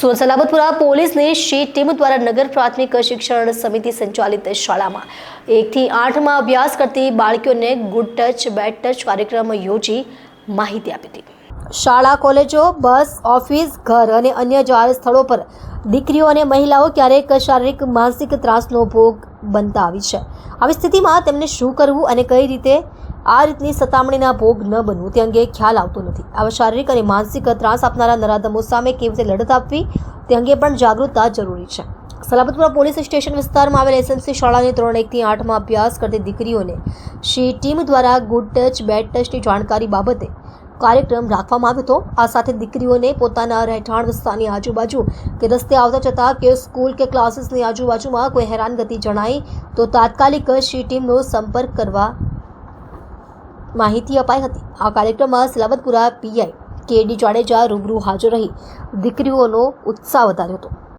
સુરત પોલીસની શી ટીમ દ્વારા નગર પ્રાથમિક શિક્ષણ સમિતિ સંચાલિત શાળામાં? એકથી આઠમાં અભ્યાસ કરતી બાળકીઓને ગુડ ટચ બેડ ટચ કાર્યક્રમ યોજી માહિતી આપી હતી. શાળા, કોલેજો, બસ, ઓફિસ, ઘર અને અન્ય જાહેર સ્થળો પર દીકરીઓ અને મહિલાઓ ક્યારેક શારીરિક, માનસિક ત્રાસનો ભોગ બનતા આવી છે. આવી સ્થિતિમાં તેમને શું કરવું અને કઈ રીતે આ રીતની સતામણીના ભોગ ન બનવું તે અંગે ખ્યાલ આવતો નથી. આવા શારીરિક અને માનસિક ત્રાસ આપનારા નરાધમો સામે કેવી રીતે લડત આપવી તે અંગે પણ જાગૃતતા જરૂરી છે. સલામતપુરા પોલીસ સ્ટેશન વિસ્તારમાં આવેલ એસએમસી શાળાની ધોરણ એકથી આઠમાં અભ્યાસ કરતી દીકરીઓને શી ટીમ દ્વારા ગુડ ટચ, બેડ ટચની જાણકારી બાબતે કાર્યક્રમ રાખવામાં આવ્યો હતો. આ સાથે દીકરીઓને પોતાના રહેઠાણ વિસ્તારની આજુબાજુ કે રસ્તે આવતા જતા કે સ્કૂલ કે ક્લાસીસની આજુબાજુમાં કોઈ હેરાનગતિ જણાય તો તાત્કાલિક શી ટીમનો સંપર્ક કરવા માહિતી અપાઈ હતી. આ કાર્યક્રમમાં Salabatpura PI K D Jadeja રૂબરૂ હાજર રહી. દીકરીઓનો ઉત્સાહ વધાર્યો હતો.